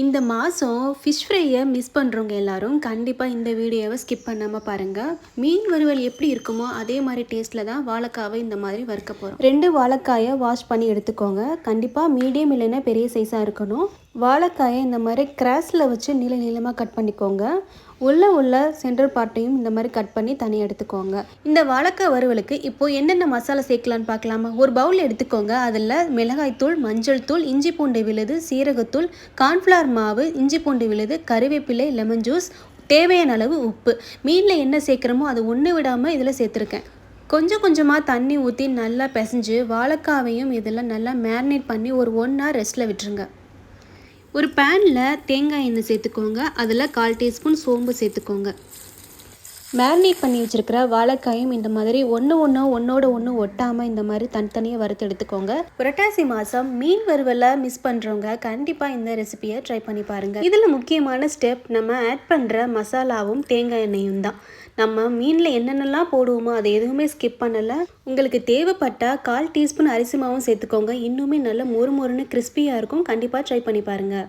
இந்த மாதம் fish ஃப்ரையை miss பண்ணுறவங்க எல்லாரும் கண்டிப்பாக இந்த வீடியோவை ஸ்கிப் பண்ணாமல் பாருங்கள் மீன் வறுவல் எப்படி இருக்குமோ அதே மாதிரி டேஸ்ட்டில் தான் வாழைக்காவை இந்த மாதிரி வறுக்க போகிறோம் ரெண்டு வாழைக்காயை வாஷ் பண்ணி எடுத்துக்கோங்க. கண்டிப்பாக மீடியம் இல்லைன்னா பெரிய சைஸாக இருக்கணும். வாழைக்காயை இந்த மாதிரி கிராஸில் வச்சு நீள நீளமாக கட் பண்ணிக்கோங்க. உள்ள உள்ள சென்டர் பார்ட்டையும் இந்த மாதிரி கட் பண்ணி தனியாக எடுத்துக்கோங்க. இந்த வாழைக்காய் வறுவலுக்கு இப்போது என்னென்ன மசாலா சேர்க்கலான்னு பார்க்கலாமா? ஒரு பவுல் எடுத்துக்கோங்க. அதில் மிளகாய்த்தூள் மஞ்சள் தூள் இஞ்சி பூண்டு விழுது சீரகத்தூள் கார்ன்ஃப்ளவர் மாவு இஞ்சி பூண்டு விழுது கருவேப்பிலை லெமன் ஜூஸ் தேவையான அளவு உப்பு. மீனில் என்ன சேர்க்குறோமோ அது ஒன்று விடாமல் இதில் சேர்த்துருக்கேன். கொஞ்சம் கொஞ்சமாக தண்ணி ஊற்றி நல்லா பிசைஞ்சு வாழைக்காவையும் இதெல்லாம் நல்லா மேரினேட் பண்ணி ஒரு ஒன் ஹவர் ரெஸ்ட்டில் விட்டுருங்க. ஒரு பேனில் தேங்காய் எண்ணெய் சேர்த்துக்கோங்க. அதில் கால் டீஸ்பூன் சோம்பு சேர்த்துக்கோங்க. மேரினேட் பண்ணி வச்சுருக்கிற வாழைக்காயும் இந்த மாதிரி ஒன்று ஒன்று ஒன்றோட ஒன்று ஒட்டாமல் இந்த மாதிரி தனித்தனியாக வறுத்து எடுத்துக்கோங்க. புரட்டாசி மாதம் மீன் வறுவலை மிஸ் பண்ணுறவங்க கண்டிப்பாக இந்த ரெசிபியை ட்ரை பண்ணி பாருங்கள் இதில் முக்கியமான ஸ்டெப் நம்ம ஆட் பண்ணுற மசாலாவும் தேங்காய் எண்ணெயும் தான். நம்ம மீனில் என்னென்னலாம் போடுவோமோ அதை எதுவுமே ஸ்கிப் பண்ணலை. உங்களுக்கு தேவைப்பட்டால் கால் டீஸ்பூன் அரிசி மாவும் சேர்த்துக்கோங்க. இன்னுமே நல்ல மொறு மொறுன்னு கிறிஸ்பியாக இருக்கும். கண்டிப்பாக ட்ரை பண்ணி பாருங்கள்